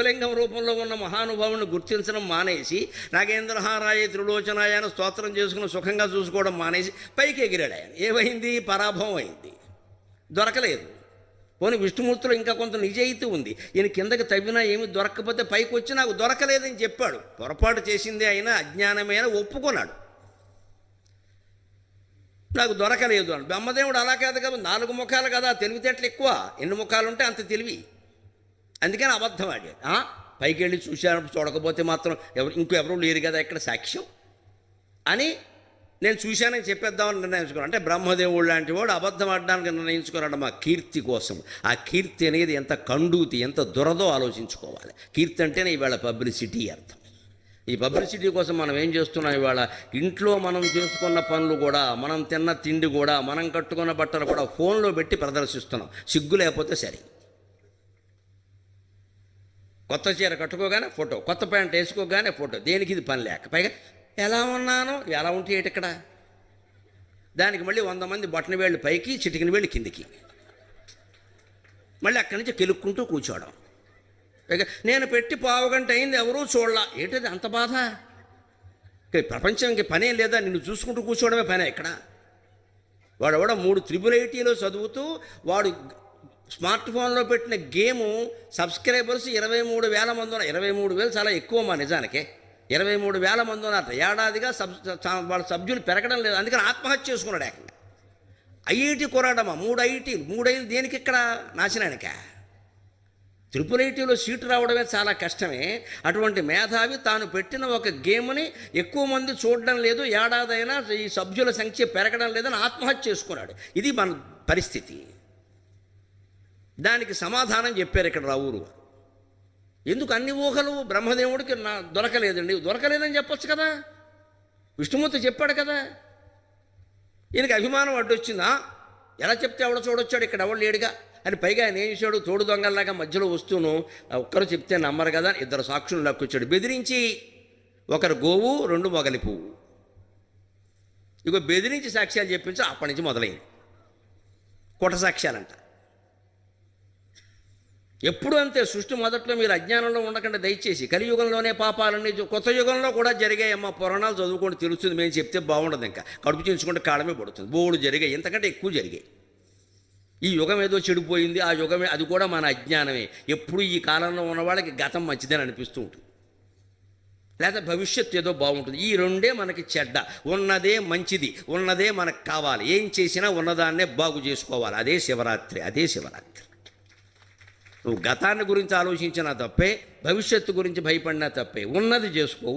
శివలింగం రూపంలో ఉన్న మహానుభావుని గుర్తించడం మానేసి నాగేంద్రహారాయ త్రిలోచనాయన స్తోత్రం చేసుకుని సుఖంగా చూసుకోవడం మానేసి పైకి ఎగిరాడు ఆయన. ఏమైంది? పరాభవం అయింది. దొరకలేదు. పోనీ విష్ణుమూర్తిలో ఇంకా కొంత నిజాయితీ ఉంది. ఈయన కిందకి తవ్వినా ఏమి దొరకకపోతే పైకి వచ్చి నాకు దొరకలేదని చెప్పాడు. పొరపాటు చేసింది అయినా అజ్ఞానమైన ఒప్పుకున్నాడు. నాకు దొరకలేదు అని బ్రహ్మదేవుడు అలా కాదు కదా నాలుగు ముఖాలు కదా తెలివితేటలు ఎక్కువ. ఎన్ని ముఖాలు ఉంటే అంత తెలివి. అందుకని అబద్ధం ఆడాడు పైకి వెళ్ళి చూశాను చూడకపోతే మాత్రం ఎవరు ఇంకో ఎవరు లేరు కదా ఇక్కడ సాక్ష్యం? అని నేను చూశానని చెప్పేద్దామని నిర్ణయించుకున్నాను. అంటే బ్రహ్మదేవుడు లాంటి వాడు అబద్ధం ఆడడానికి నిర్ణయించుకున్నాడు మా కీర్తి కోసం. ఆ కీర్తి అనేది ఎంత కండూతి ఎంత దురదో ఆలోచించుకోవాలి. కీర్తి అంటేనే ఇవాళ పబ్లిసిటీ అర్థం. ఈ పబ్లిసిటీ కోసం మనం ఏం చేస్తున్నాం ఇవాళ? ఇంట్లో మనం చేసుకున్న పనులు కూడా మనం తిన్న తిండి కూడా మనం కట్టుకున్న బట్టలు కూడా ఫోన్లో పెట్టి ప్రదర్శిస్తున్నాం. సిగ్గు లేకపోతే సరే. కొత్త చీర కట్టుకోగానే ఫోటో కొత్త ప్యాంట్ వేసుకోగానే ఫోటో. దేనికి ఇది పని లేక? పైగా ఎలా ఉన్నాను ఎలా ఉంటే ఏంటి ఇక్కడ? దానికి మళ్ళీ వంద మంది బట్టన వేళ్ళు పైకి చిటికిన వేళ్ళు కిందికి. మళ్ళీ అక్కడి నుంచి కెలుక్కుంటూ కూర్చోవడం. పైగా నేను పెట్టి పావుగంట అయింది ఎవరూ చూడలా. ఏంటది అంత బాధ? ప్రపంచంకి పనే లేదా? నిన్ను చూసుకుంటూ కూర్చోవడమే పనే ఇక్కడ. వాడు కూడా మూడు త్రిబుల్ ఐటీలో చదువుతూ వాడు స్మార్ట్ ఫోన్లో పెట్టిన గేము సబ్స్క్రైబర్స్ ఇరవై మూడు వేల మంది ఉన్నారు. ఇరవై మూడు వేలు చాలా ఎక్కువ మా నిజానికి. ఇరవై మూడు వేల మంది ఉన్నారు. ఏడాదిగా సబ్ వాళ్ళ సభ్యులు పెరగడం లేదు. అందుకని ఆత్మహత్య చేసుకున్నాడు ఏకంగా. ఐఐటి కొరాడమా మూడు ఐటీ మూడు ఐదు దేనికి ఇక్కడ నాశనానిక? త్రిపుల్ ఐటీలో సీటు రావడమే చాలా కష్టమే. అటువంటి మేధావి తాను పెట్టిన ఒక గేమ్ని ఎక్కువ మంది చూడడం లేదు. ఏడాదైనా ఈ సభ్యుల సంఖ్య పెరగడం లేదని ఆత్మహత్య చేసుకున్నాడు. ఇది మన పరిస్థితి. దానికి సమాధానం చెప్పారు ఇక్కడ రావురు ఎందుకు అన్ని ఊహలు బ్రహ్మదేవుడికి నా దొరకలేదండి. దొరకలేదని చెప్పొచ్చు కదా? విష్ణుమూర్తి చెప్పాడు కదా? ఈయనకి అభిమానం అడ్డొచ్చిందా ఎలా చెప్తే ఎవడ చూడొచ్చాడు ఇక్కడ ఎవడు లేడుగా? అని పైగా ఆయన ఏం చేశాడు? తోడు దొంగల్లాగా మధ్యలో వస్తూను ఒక్కరు చెప్తే నమ్మరు కదా? ఇద్దరు సాక్షులు లక్కొచ్చాడు. బెదిరించి ఒకరు గోవు రెండు మొగలి పువ్వు. ఇగో బెదిరించి సాక్ష్యాలు చెప్పించి అప్పటి నుంచి మొదలైంది. కుట సాక్ష్యాలంట. ఎప్పుడు అంతే సృష్టి మొదట్లో మీరు అజ్ఞానంలో ఉండకుండా దయచేసి. కలియుగంలోనే పాపాలన్నీ కొత్త యుగంలో కూడా జరిగాయమ్మా పురాణాలు చదువుకోండి తెలుస్తుంది మేము చెప్తే బాగుండదు ఇంకా. కడుపు చేయించుకుంటే కాలమే పడుతుంది. బోడు జరిగాయి ఇంతకంటే ఎక్కువ జరిగాయి. ఈ యుగం ఏదో చెడిపోయింది ఆ యుగమే అది కూడా మన అజ్ఞానమే. ఎప్పుడు ఈ కాలంలో ఉన్న వాళ్ళకి గతం మంచిదని అనిపిస్తూ ఉంటుంది. లేదా భవిష్యత్తు ఏదో బాగుంటుంది. ఈ రెండే మనకి చెడ్డ. ఉన్నదే మంచిది ఉన్నదే మనకు కావాలి. ఏం చేసినా ఉన్నదాన్నే బాగు చేసుకోవాలి. అదే శివరాత్రి అదే శివరాత్రి. నువ్వు గతాన్ని గురించి ఆలోచించినా తప్పే భవిష్యత్తు గురించి భయపడినా తప్పే. ఉన్నది చేసుకో.